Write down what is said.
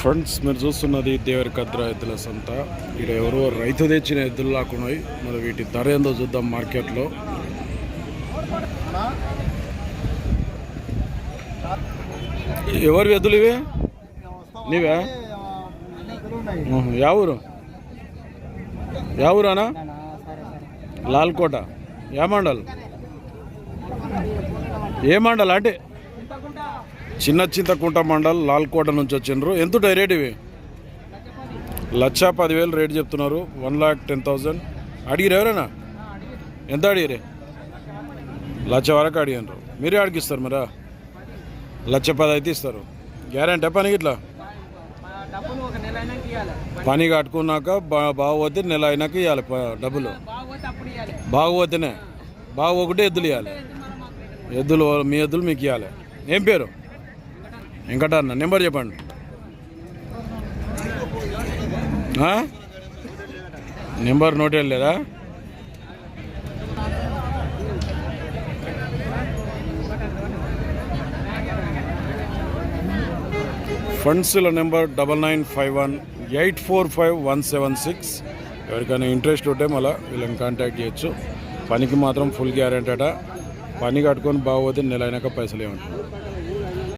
Friends మీరు చూస్తున్నది దేవరి కద్ర ఎద్దుల సంత. ఇక్కడ ఎవరో రైతు తెచ్చిన ఎద్దులు లాక్కున్నాయి మరి వీటి ధర ఏందో చూద్దాం మార్కెట్లో. ఎవరు ఎద్దులు ఇవి? నీవే? యా ఊరు? యా ఊరానా? లాల్కోట. యా మండల్? ఏ మండల్ అంటే చిన్న చింతకుంట మండల్ లాల్కోట నుంచి వచ్చిండ్రు. ఎంత ఉంటాయి రేట్ ఇవి? లక్ష పదివేలు రేట్ చెప్తున్నారు. One lakh ten thousand. అడిగిరు ఎవరైనా? ఎంత అడిగిరే లక్ష వరకు అడిగినారు మీరే అడిగిస్తారు మరా? లక్ష పది అయితే ఇస్తారు. గ్యారంటీ పనికి ఇట్లా? పని కట్టుకున్నాక బా బాగోతే నెల అయినాక ఇవ్వాలి డబ్బులు. బాగోతే బాగు ఒకటే బాగోతేనే బాగోకుంటే ఎద్దులు ఇవ్వాలి ఎద్దులు మీ ఎద్దులు మీకు ఇవ్వాలి ఏం పేరు? వెంకటన్న నెంబర్ చెప్పండి. నెంబర్ నోట్ లేదా? ఫండ్స్ల number double nine five one eight four five one seven six. ఎవరికైనా ఇంట్రెస్ట్ ఉంటే మళ్ళీ వీళ్ళని కాంటాక్ట్ చేయొచ్చు. పనికి మాత్రం ఫుల్ గ్యారెంటీ అట. పని కట్టుకొని బాగోతే నెల అయినాక పైసలు ఏమంటారు